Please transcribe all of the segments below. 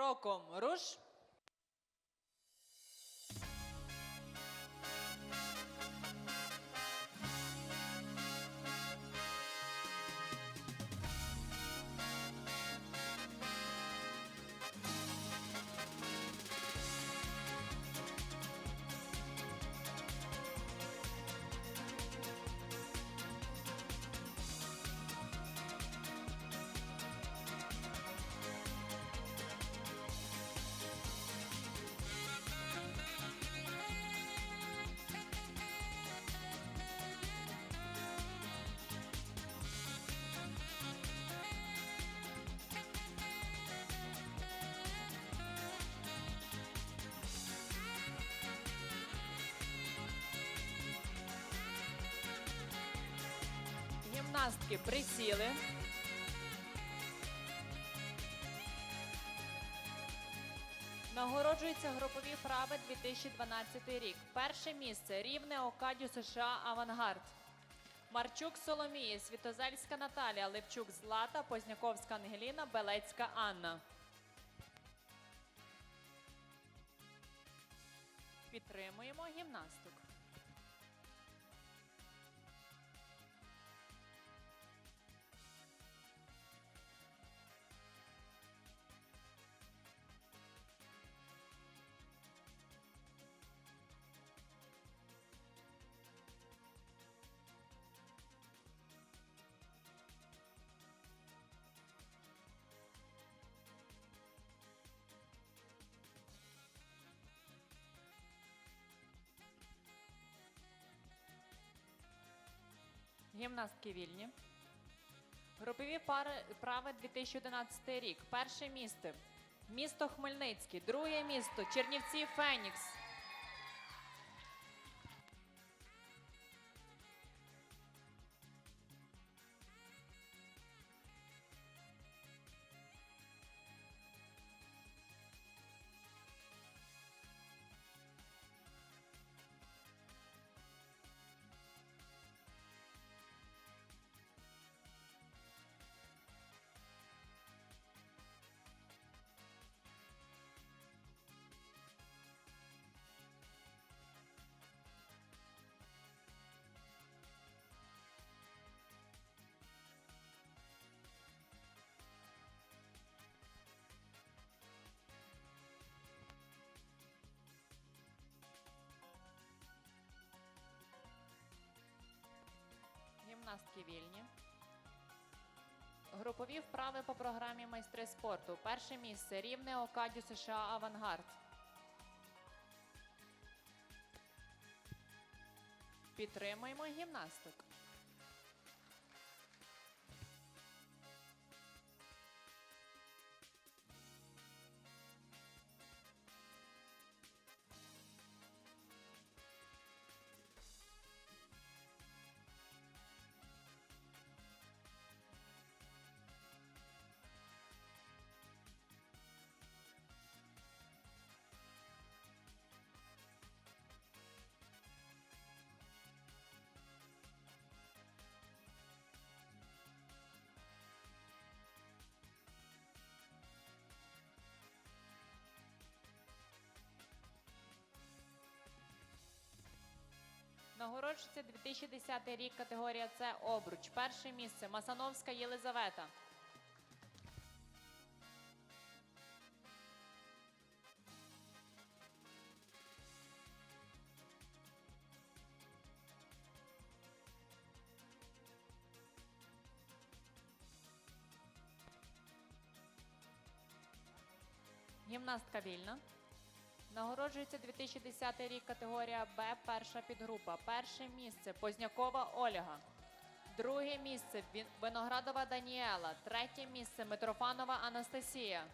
кроком руш. Гімнастки присіли. Нагороджуються групові вправи 2012 рік. Перше місце Рівне Окадю США Авангард. Марчук Соломія, Світозельська Наталія, Левчук Злата, Позняковська Ангеліна, Белецька Анна. Підтримуємо гімнасток. Гімнастки вільні. Групові пари прави 2011 рік. Перше місце. Місто Хмельницький. Друге місто Чернівці Фенікс. Гімнастки вільні. Групові вправи по програмі майстри спорту. Перше місце Рівне Окадю США Авангард. Підтримуємо гімнасток. Нагороджується 2010 рік категорія С обруч. Перше місце Масановська Єлизавета. Гімнастка вільна. Нагороджується 2010 рік категорія Б, перша підгрупа. Перше місце Познякова Ольга. Друге місце Виноградова Даніела. Третє місце Митрофанова Анастасія.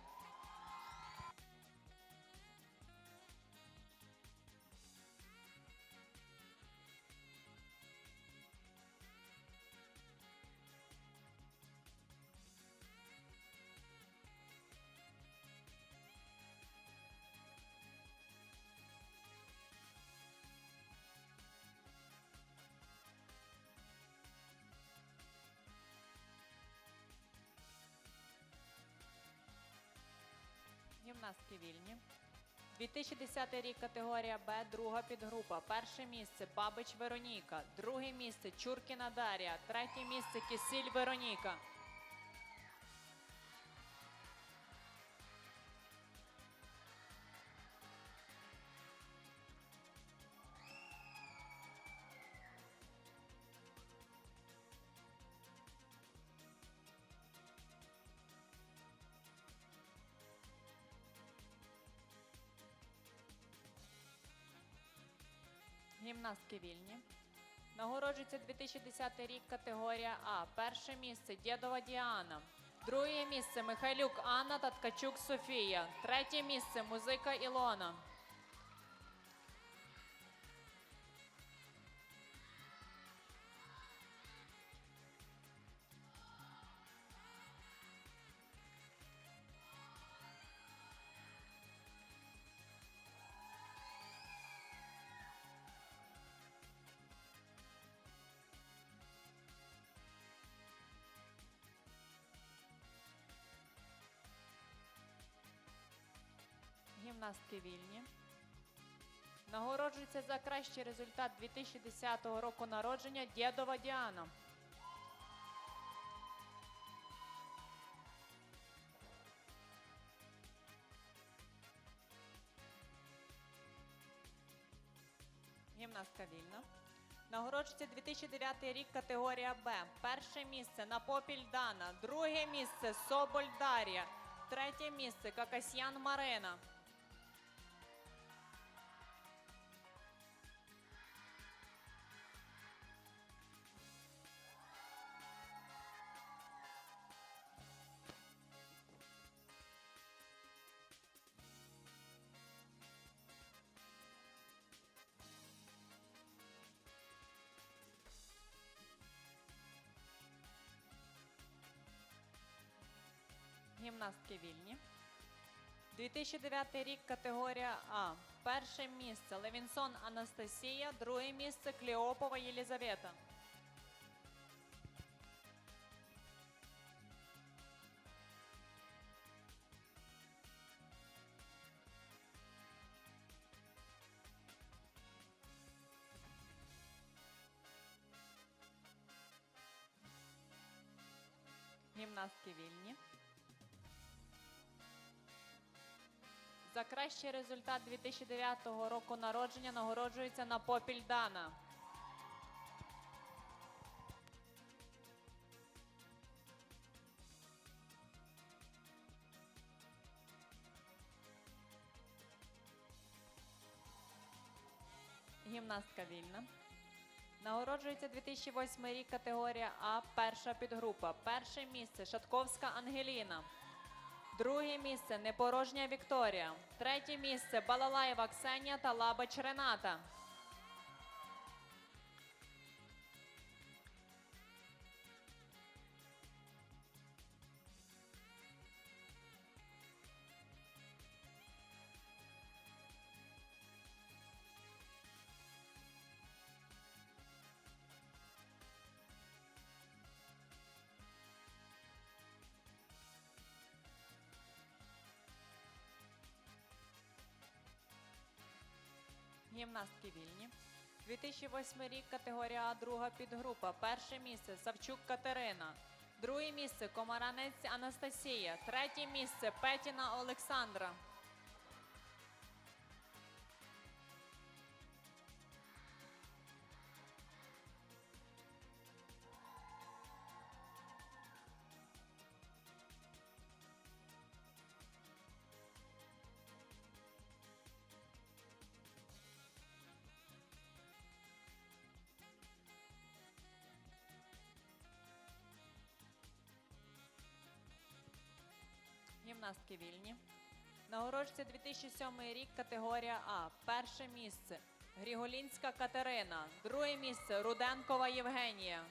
Гімнастки вільні. 2010 рік категорія Б, друга підгрупа. Перше місце Бабич Вероніка. Друге місце Чуркіна Дарія. Третє місце Кісіль Вероніка. Гімнастки вільні. Нагороджується 2010 рік категорія А. Перше місце Дєдова Діана. Друге місце Михайлюк Анна та Ткачук Софія. Третє місце Музика Ілона. Гімнастки вільні. Нагороджується за кращий результат 2010 року народження Дєдова Діана. Гімнастка вільна. Нагороджується 2009 рік категорія Б. Перше місце Напопіль Дана. Друге місце Соболь Дар'я. Третє місце Какасьян Марина. Гімнастки вільні. 2009 рік категорія А. Перше місце Левінсон Анастасія, друге місце Клеопова Єлізавета. Гімнастки вільні. Кращий результат 2009 року народження нагороджується на попіль Дана. Гімнастка вільна. Нагороджується 2008 рік категорія А, перша підгрупа. Перше місце Шатковська Ангеліна. Друге місце Непорожня Вікторія. Третє місце Балалаєва Ксенія та Лабач Рената. Гімнастки вільні. 2008 рік категорія А, друга підгрупа. Перше місце Савчук Катерина. Друге місце Комаранець Анастасія. Третє місце Петіна Олександра. Гімнастки вільні. Нагороджується 2007 рік категорія А. Перше місце Гріголінська Катерина. Друге місце Руденкова Євгенія.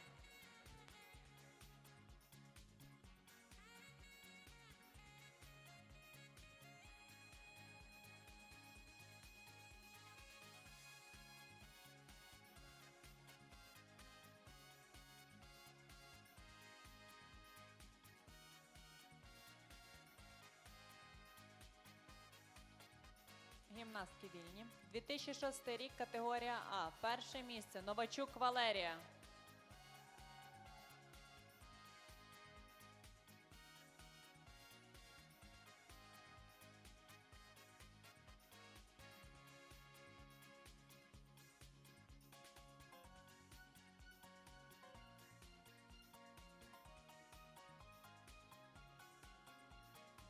Гімнастки вільні. 2006 рік категорія А. Перше місце Новачук Валерія. –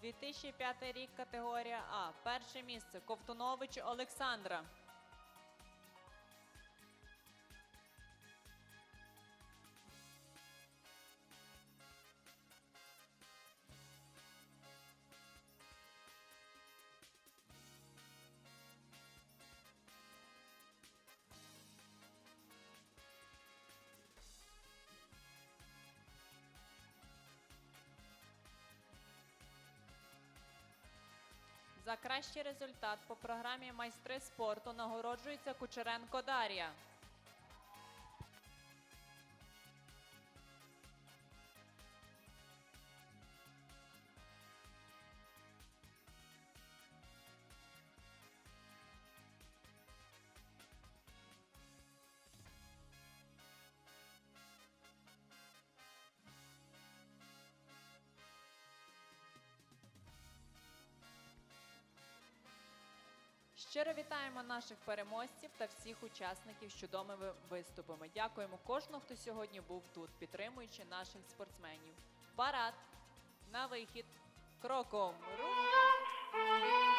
2005 рік категорія А. Перше місце Ковтунович Олександра. За кращий результат по програмі майстри спорту нагороджується Кучеренко Дар'я. Щиро вітаємо наших переможців та всіх учасників з чудовими виступами. Дякуємо кожному, хто сьогодні був тут, підтримуючи наших спортсменів. Парад на вихід кроком. Рух!